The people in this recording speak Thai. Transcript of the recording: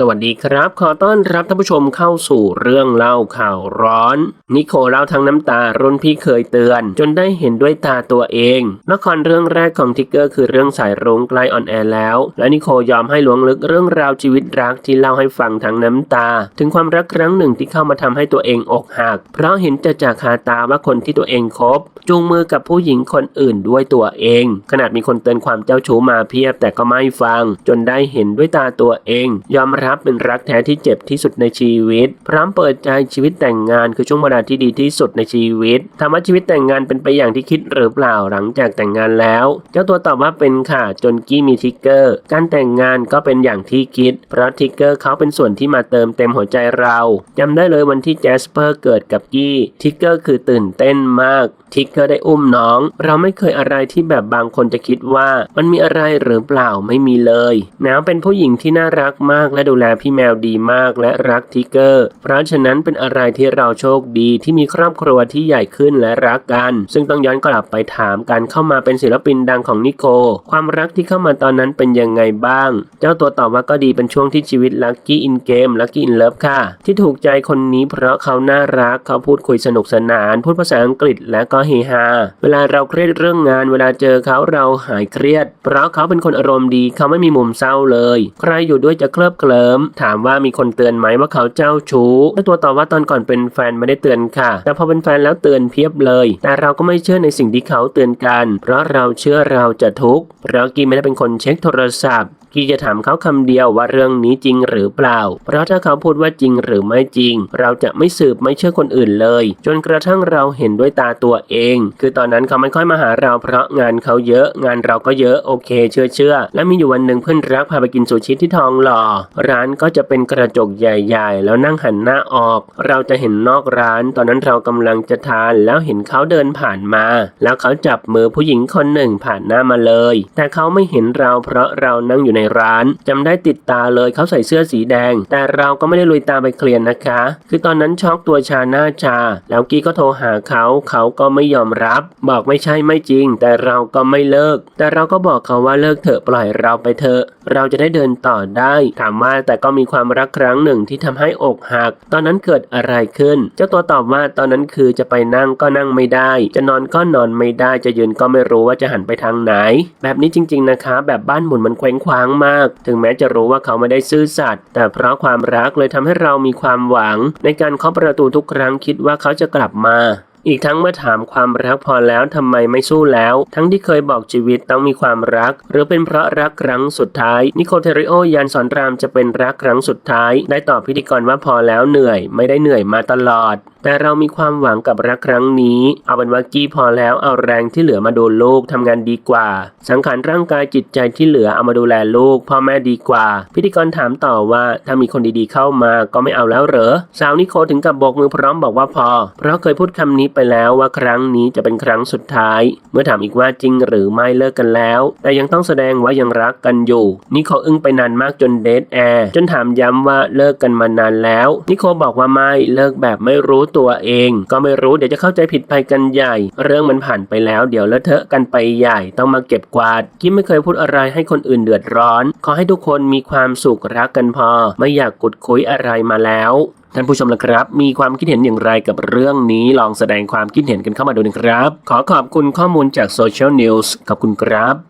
สวัสดีครับ ขอต้อนรับท่านผู้ชมเข้าสู่เรื่องเล่าข่าวร้อน นิโคเล่าทั้งน้ำตารุ่นพี่เคยเตือน จนได้เห็นด้วยตาตัวเองละครเรื่องแรกของทิกเกอร์คือเรื่องสายรุ้งใกล้ออนแอร์แล้ว และนิโคยอมให้หลวงลึกเรื่องราวชีวิตรักที่เล่าให้ฟังทั้งน้ำตา ถึงความรักครั้งหนึ่งที่เข้ามาทำให้ตัวเองอกหัก เพราะเห็นจะจากคาตาว่าคนที่ตัวเองคบจูงมือกับผู้หญิงคนอื่นด้วยตัวเอง ขนาดมีคนเตือนความเจ้าชู้มาเพียบแต่ก็ไม่ฟัง จนได้เห็นด้วยตาตัวเอง ยอมรับับ เป็นรักแท้ที่เจ็บที่สุดในชีวิต พร้อมเปิดใจชีวิตแต่งงานคือช่วงเวลาที่ดีที่สุดในชีวิตถามว่าชีวิตแต่งงานเป็นไปอย่างที่คิดหรือเปล่าหลังจากแต่งงานแล้ว เจ้าตัวตอบว่าเป็นค่ะจนกี้มีทิกเกอร์ การแต่งงานก็เป็นอย่างที่คิด เพราะทิกเกอร์เขาเป็นส่วนที่มาเติมเต็มหัวใจเราจำได้เลยวันที่แจสเปอร์เกิดกับกี้ทิกเกอร์คือตื่นเต้นมากทิกเกอร์ได้อุ้มน้อง เราไม่เคยอะไรที่แบบบางคนจะคิดว่ามันมีอะไรหรือเปล่าไม่มีเลยแนวเป็นผู้หญิงที่น่ารักมากและดูแลพี่แมวดีมากและรักทิกเกอร์ เพราะฉะนั้นเป็นอะไรที่เราโชคดีที่มีครอบครัวที่ใหญ่ขึ้นและรักกัน ซึ่งต้องย้อนกลับไปถามการเข้ามาเป็นศิลปินดังของนิโค ความรักที่เข้ามาตอนนั้นเป็นยังไงบ้าง เจ้าตัวตอบว่าก็ดีเป็นช่วงที่ชีวิตลัคกี้อินเกมลัคกี้อินเลิฟค่ะ ที่ถูกใจคนนี้เพราะเขาน่ารักเขาพูดคุยสนุกสนาน พูดภาษาอังกฤษและก็เฮฮา เวลาเราเครียดเรื่องงาน เวลาเจอเขาเราหายเครียด เพราะเขาเป็นคนอารมณ์ดี เขาไม่มีมุมเศร้าเลย ใครอยู่ด้วยจะเคลิบเคลิ้ม ถามว่ามีคนเตือนไหมว่าเขาเจ้าชู้เจ้าตัวตอบว่าตอนก่อนเป็นแฟนไม่ได้เตือนค่ะ แต่พอเป็นแฟนแล้วเตือนเพียบเลย แต่เราก็ไม่เชื่อในสิ่งที่เขาเตือนกัน เพราะเราเชื่อเราจะทุกข์ เพราะกีไม่ได้เป็นคนเช็คโทรศัพท์ กีจะถามเขาคำเดียวว่าเรื่องนี้จริงหรือเปล่า เพราะถ้าเขาพูดว่าจริงหรือไม่จริง เราจะไม่สืบไม่เชื่อคนอื่นเลย จนกระทั่งเราเห็นด้วยตาตัวเอง คือตอนนั้นเขาไม่ค่อยมาหาเราเพราะงานเขาเยอะ งานเราก็เยอะโอเค เชื่อเชื่อและมีอยู่วันหนึ่งเพื่อนรักพาไปกินซูชิที่ทองหล่อร้านก็จะเป็นกระจกใหญ่ ๆ แล้วนั่งหันหน้าออก เราจะเห็นนอกร้าน ตอนนั้นเรากำลังจะทานแล้วเห็นเขาเดินผ่านมา แล้วเขาจับมือผู้หญิงคนหนึ่งผ่านหน้ามาเลย แต่เขาไม่เห็นเราเพราะเรานั่งอยู่ในร้านจำได้ติดตาเลยเขาใส่เสื้อสีแดง แต่เราก็ไม่ได้ลุยตามไปเคลียร์นะคะ คือตอนนั้นช็อกตัวชาหน้าชา แล้วกี้ก็โทรหาเขาเขาก็ไม่ยอมรับ บอกไม่ใช่ไม่จริง แต่เราก็ไม่เลิก แต่เราก็บอกเขาว่าเลิกเถอะปล่อยเราไปเถอะเราจะได้เดินต่อได้ถามว่าแต่ก็มีความรักครั้งหนึ่งที่ทำให้อกหัก ตอนนั้นเกิดอะไรขึ้น เจ้าตัวตอบว่าตอนนั้นคือจะไปนั่งก็นั่งไม่ได้ จะนอนก็นอนไม่ได้จะยืนก็ไม่รู้ว่าจะหันไปทางไหน แบบนี้จริง ๆนะคะ แบบบ้านหมุนมันเคว้งคว้างมาก ถึงแม้จะรู้ว่าเขาไม่ได้ซื่อสัตย์แต่เพราะความรักเลยทำให้เรามีความหวัง ในการเคาะประตูทุกครั้งคิดว่าเขาจะกลับมา อีกทั้งเมื่อถามความรักพอแล้วทำไมไม่สู้แล้ว ทั้งที่เคยบอกชีวิตต้องมีความรัก หรือเป็นเพราะรักครั้งสุดท้าย นิโคเทริโอยันสอนรามจะเป็นรักครั้งสุดท้าย ได้ตอบพิธีกรว่าพอแล้วเหนื่อย ไม่ได้เหนื่อยมาตลอด แต่เรามีความหวังกับรักครั้งนี้ เอาเป็นว่ากี้พอแล้วเอาแรงที่เหลือมาดูลูกทำงานดีกว่า สังขารร่างกายจิตใจที่เหลือเอามาดูแลลูกพ่อแม่ดีกว่า พิธีกรถามต่อว่าถ้ามีคนดีๆเข้ามาก็ไม่เอาแล้วเหรอสาวนิโคถึงกับโบกมือพร้อมบอกว่าพอ เพราะเคยพูดคำนี้ไปแล้วว่าครั้งนี้จะเป็นครั้งสุดท้าย เมื่อถามอีกว่าจริงหรือไม่เลิกกันแล้ว แต่ยังต้องแสดงว่ายังรักกันอยู่ นิโคอึ้งไปนานมากจนเดทแอร์จนถามย้ำว่าเลิกกันมานานแล้ว นิโคบอกว่าไม่เลิกแบบไม่รู้ตัวเอง ก็ไม่รู้เดี๋ยวจะเข้าใจผิดไปกันใหญ่ เรื่องมันผ่านไปแล้วเดี๋ยวเลอะเทอะกันไปใหญ่ต้องมาเก็บกวาดกิ๊ไม่เคยพูดอะไรให้คนอื่นเดือดร้อน ขอให้ทุกคนมีความสุขรักกันพอ ไม่อยากกุดคุยอะไรมาแล้ว ท่านผู้ชมละครับ มีความคิดเห็นอย่างไรกับเรื่องนี้ลองแสดงความคิดเห็นกันเข้ามาดูนะครับ ขอขอบคุณข้อมูลจากโซเชียลนิวส์ขอบคุณครับ